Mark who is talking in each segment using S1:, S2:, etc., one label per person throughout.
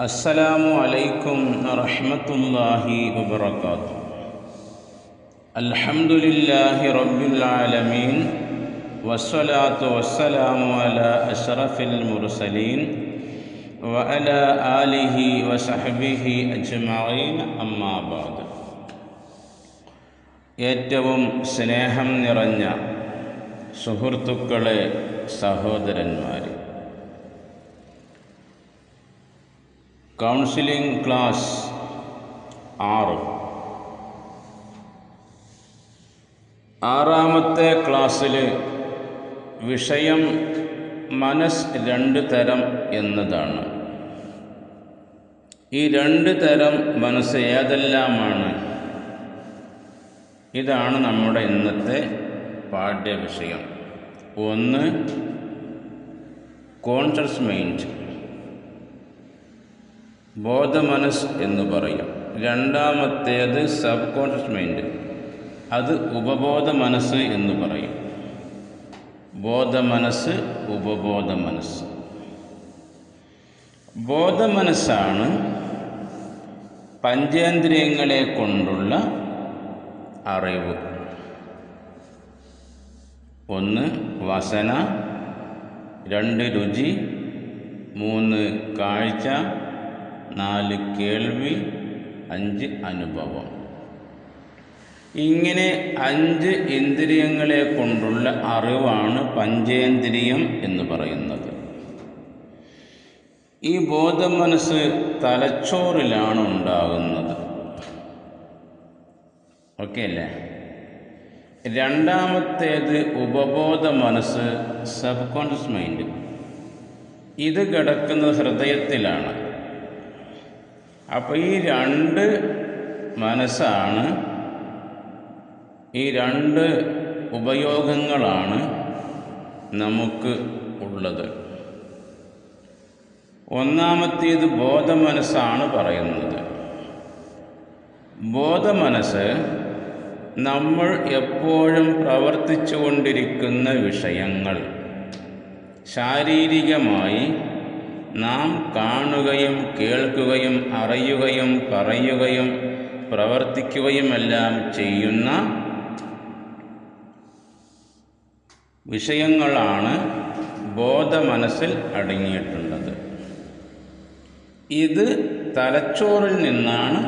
S1: السلام عليكم ورحمة الله وبركاته الحمد لله رب العالمين والصلاة والسلام على أشرف المرسلين وعلى آله وصحبه أجمعين أما بعد ഏറ്റവും സ്നേഹം നിറഞ്ഞ സുഹൃത്തുക്കളെ സഹോദരന്മാരെ കൗൺസിലിംഗ് ക്ലാസ് ആറ്. ആറാമത്തെ ക്ലാസ്സിൽ വിഷയം മനസ് രണ്ട് തരം എന്നതാണ്. ഈ രണ്ട് തരം മനസ്സ് ഏതെല്ലാമാണ്? ഇതാണ് നമ്മുടെ ഇന്നത്തെ പാഠ്യവിഷയം. ഒന്ന് കോൺഷ്യസ് മൈൻഡ് ബോധമനസ് എന്ന് പറയും. രണ്ടാമത്തേത് സബ് കോൺഷ്യസ് മൈൻഡ്. അത് ഉപബോധ മനസ്സ് എന്ന് പറയും. ബോധമനസ്സ് ഉപബോധ മനസ്സ് ബോധമനസ്സാണ് പഞ്ചേന്ദ്രിയങ്ങളെ കൊണ്ടുള്ള അറിവ്. ഒന്ന് വസന. രണ്ട് രുചി. മൂന്ന് കാഴ്ച. നാല് കേൾവി അഞ്ച് അനുഭവം. ഇങ്ങനെ അഞ്ച് ഇന്ദ്രിയങ്ങളെ കൊണ്ടുള്ള അറിവാണ് പഞ്ചേന്ദ്രിയം എന്ന് പറയുന്നത്. ഈ ബോധമനസ്സ് തലച്ചോറിലാണ് ഉണ്ടാകുന്നത്. ഓക്കെ അല്ലേ? രണ്ടാമത്തേത് ഉപബോധ മനസ്സ് സബ് കോൺഷ്യസ് മൈൻഡ്. ഇത് കിടക്കുന്നത് ഹൃദയത്തിലാണ്. അപ്പോൾ ഈ രണ്ട് മനസ്സാണ് ഈ രണ്ട് ഉപയോഗങ്ങളാണ് നമുക്ക് ഉള്ളത്. ഒന്നാമത്തേത് ബോധമനസ്സാണ് പറയുന്നത്. ബോധമനസ്സ് നമ്മൾ എപ്പോഴും പ്രവർത്തിച്ചു കൊണ്ടിരിക്കുന്ന വിഷയങ്ങൾ. ശാരീരികമായി നാം കാണുകയും കേൾക്കുകയും അറിയുകയും പറയുകയും പ്രവർത്തിക്കുകയുമെല്ലാം ചെയ്യുന്ന വിഷയങ്ങളാണ് ബോധമനസ്സിൽ അടങ്ങിയിട്ടുള്ളത്. ഇത് തലച്ചോറിൽ നിന്നാണ്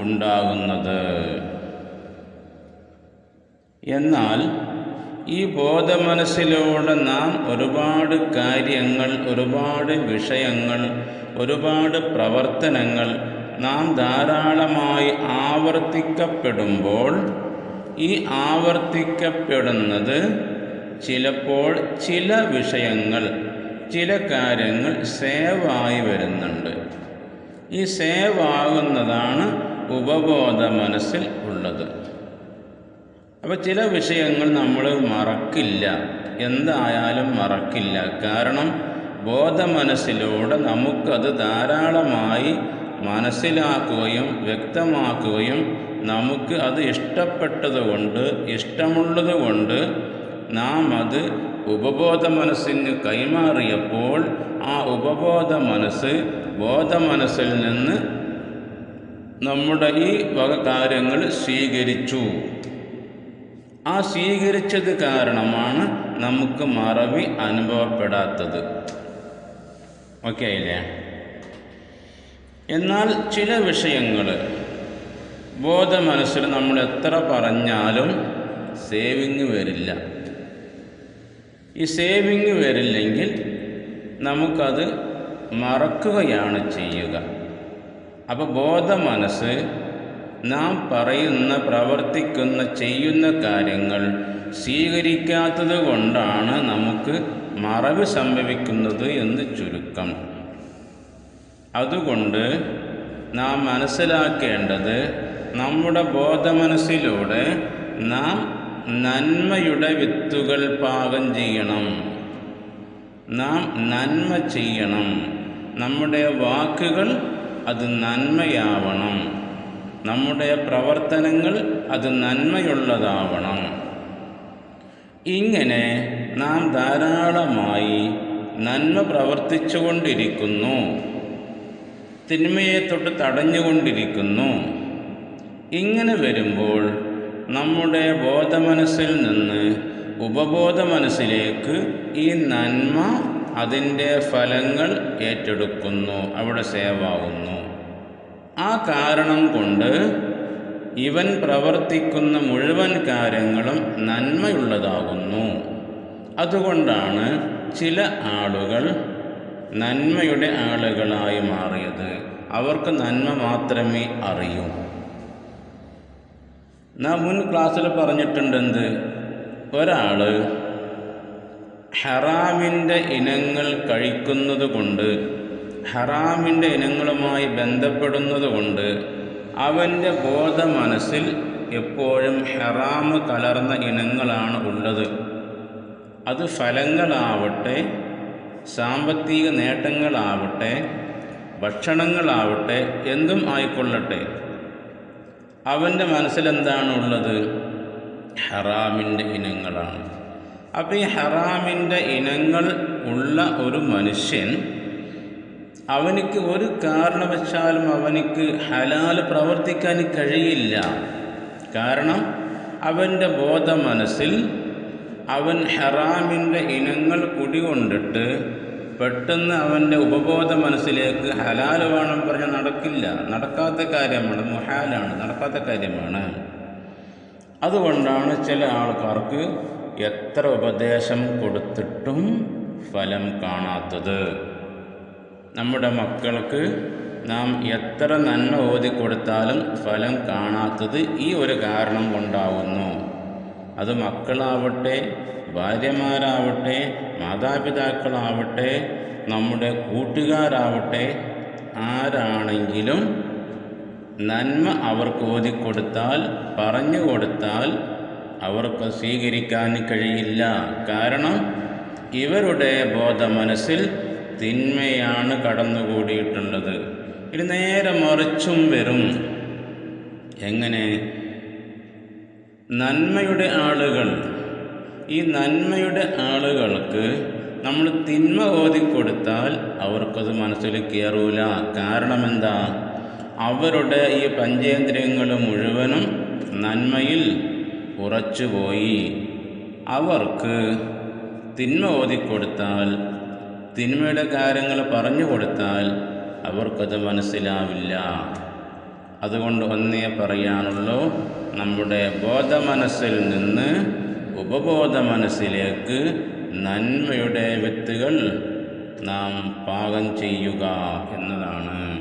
S1: ഉണ്ടാകുന്നത്. എന്നാൽ ഈ ബോധമനസ്സിലൂടെ നാം ഒരുപാട് കാര്യങ്ങൾ ഒരുപാട് വിഷയങ്ങൾ ഒരുപാട് പ്രവർത്തനങ്ങൾ നാം ധാരാളമായി ആവർത്തിക്കപ്പെടുമ്പോൾ ഈ ആവർത്തിക്കപ്പെടുന്നത് ചിലപ്പോൾ ചില വിഷയങ്ങൾ ചില കാര്യങ്ങൾ സേവായി വരുന്നുണ്ട്. ഈ സേവാകുന്നതാണ് ഉപബോധ മനസ്സിൽ ഉള്ളത്. അപ്പോൾ ചില വിഷയങ്ങൾ നമ്മൾ മറക്കില്ല. എന്തായാലും മറക്കില്ല. കാരണം ബോധമനസ്സിലൂടെ നമുക്കത് ധാരാളമായി മനസ്സിലാക്കുകയും വ്യക്തമാക്കുകയും നമുക്ക് അത് ഇഷ്ടപ്പെട്ടതുകൊണ്ട് ഇഷ്ടമുള്ളതുകൊണ്ട് നാം അത് ഉപബോധ മനസ്സിന് കൈമാറിയപ്പോൾ ആ ഉപബോധ മനസ്സ് ബോധ മനസ്സിൽ നിന്ന് നമ്മുടെ ഈ വക കാര്യങ്ങൾ സ്വീകരിച്ചു. ആ സ്വീകരിച്ചത് കാരണമാണ് നമുക്ക് മറവി അനുഭവപ്പെടാത്തത്. ഓക്കെ അല്ലേ? എന്നാൽ ചില വിഷയങ്ങൾ ബോധമനസ്സിൽ നമ്മൾ എത്ര പറഞ്ഞാലും സേവിങ് വരില്ല. ഈ സേവിങ് വരില്ലെങ്കിൽ നമുക്കത് മറക്കുകയാണ് ചെയ്യുക. അപ്പോൾ ബോധമനസ്സ് നാം പറയുന്ന പ്രവർത്തിക്കുന്ന ചെയ്യുന്ന കാര്യങ്ങൾ സ്വീകരിക്കാത്തത് കൊണ്ടാണ് നമുക്ക് മറവ് സംഭവിക്കുന്നത് എന്ന് ചുരുക്കം. അതുകൊണ്ട് നാം മനസ്സിലാക്കേണ്ടത് നമ്മുടെ ബോധമനസ്സിലൂടെ നാം നന്മയുടെ വിത്തുകൾ പാകം ചെയ്യണം. നാം നന്മ ചെയ്യണം. നമ്മുടെ വാക്കുകൾ അത് നന്മയാവണം. നമ്മുടെ പ്രവർത്തനങ്ങൾ അത് നന്മയുള്ളതാവണം. ഇങ്ങനെ നാം ധാരാളമായി നന്മ പ്രവർത്തിച്ചുകൊണ്ടിരിക്കുന്നു. തിന്മയെ തൊട്ട് തടഞ്ഞുകൊണ്ടിരിക്കുന്നു. ഇങ്ങനെ വരുമ്പോൾ നമ്മുടെ ബോധമനസ്സിൽ നിന്ന് ഉപബോധ മനസ്സിലേക്ക് ഈ നന്മ അതിന്റെ ഫലങ്ങൾ ഏറ്റെടുക്കുന്നു അവിടെ സേവാകുന്നു ആ കാരണം കൊണ്ട് ഇവൻ പ്രവർത്തിക്കുന്ന മുഴുവൻ കാര്യങ്ങളും നന്മയുള്ളതാകുന്നു. അതുകൊണ്ടാണ് ചില ആളുകൾ നന്മയുടെ ആളുകളായി മാറിയത്. അവർക്ക് നന്മ മാത്രമേ അറിയൂ. നാം മുൻ ക്ലാസ്സിൽ പറഞ്ഞിട്ടുണ്ടെന്ത്? ഒരാൾ ഹറാമിന്റെ ഇനങ്ങൾ കഴിക്കുന്നത് കൊണ്ട് ഹറാമിന്റെ ഇനങ്ങളുമായി ബന്ധപ്പെടുന്നതുകൊണ്ട് അവന്റെ ബോധ മനസ്സിൽ എപ്പോഴും ഹറാമ് കലർന്ന ഇനങ്ങളാണ് ഉള്ളത്. അത് ഫലങ്ങളാവട്ടെ സാമ്പത്തിക നേട്ടങ്ങളാവട്ടെ ഭക്ഷണങ്ങളാവട്ടെ എന്തും ആയിക്കൊള്ളട്ടെ. അവന്റെ മനസ്സിലെന്താണുള്ളത്? ഹറാമിന്റെ ഇനങ്ങളാണ്. അപ്പോൾ ഈ ഹറാമിന്റെ ഇനങ്ങൾ ഉള്ള ഒരു മനുഷ്യൻ അവനിക്ക് ഒരു കാരണവശാലും അവനിക്ക് ഹലാൽ പ്രവർത്തിക്കാൻ കഴിയില്ല. കാരണം അവന്റെ ബോധ മനസ്സിൽ അവൻ ഹറാമിന്റെ ഇനങ്ങൾ കുടികൊണ്ടിട്ട് പെട്ടെന്ന് അവന്റെ ഉപബോധ മനസ്സിലേക്ക് ഹലാൽ വേണം പറഞ്ഞാൽ നടക്കില്ല. നടക്കാത്ത കാര്യമാണ് മുഹാലാണ് നടക്കാത്ത കാര്യമാണ്. അതുകൊണ്ടാണ് ചില ആൾക്കാർക്ക് എത്ര ഉപദേശം കൊടുത്തിട്ടും ഫലം കാണാത്തത്. നമ്മുടെ മക്കൾക്ക് നാം എത്ര നന്മ ഓതി കൊടുത്താലും ഫലം കാണാത്തത് ഈ ഒരു കാരണം കൊണ്ടാവുന്നു. അത് മക്കളാവട്ടെ ഭാര്യമാരാവട്ടെ മാതാപിതാക്കളാവട്ടെ നമ്മുടെ കൂട്ടുകാരാവട്ടെ ആരാണെങ്കിലും നന്മ അവർക്ക് ഓതിക്കൊടുത്താൽ പറഞ്ഞു കൊടുത്താൽ അവർക്ക് സ്വീകരിക്കാൻ കഴിയില്ല. കാരണം ഇവരുടെ ബോധ മനസ്സിൽ തിന്മയാണ് കടന്നുകൂടിയിട്ടുള്ളത്. ഇത് നേരെ മറിച്ചും വരും. എങ്ങനെ? നന്മയുടെ ആളുകൾ. ഈ നന്മയുടെ ആളുകൾക്ക് നമ്മൾ തിന്മ ഓതിക്കൊടുത്താൽ അവർക്കത് മനസ്സിൽ കയറൂല. കാരണം എന്താ അവരുടെ ഈ പഞ്ചേന്ദ്രിയങ്ങൾ മുഴുവനും നന്മയിൽ ഉറച്ചുപോയി. അവർക്ക് തിന്മ ഓതിക്കൊടുത്താൽ തിന്മയുടെ കാര്യങ്ങൾ പറഞ്ഞു കൊടുത്താൽ അവർക്കത് മനസ്സിലാവില്ല. അതുകൊണ്ട് ഒന്നേ പറയാനുള്ളൂ നമ്മുടെ ബോധമനസ്സിൽ നിന്ന് ഉപബോധ മനസ്സിലേക്ക് നന്മയുടെ വിത്തുകൾ നാം പാകം ചെയ്യുക എന്നതാണ്.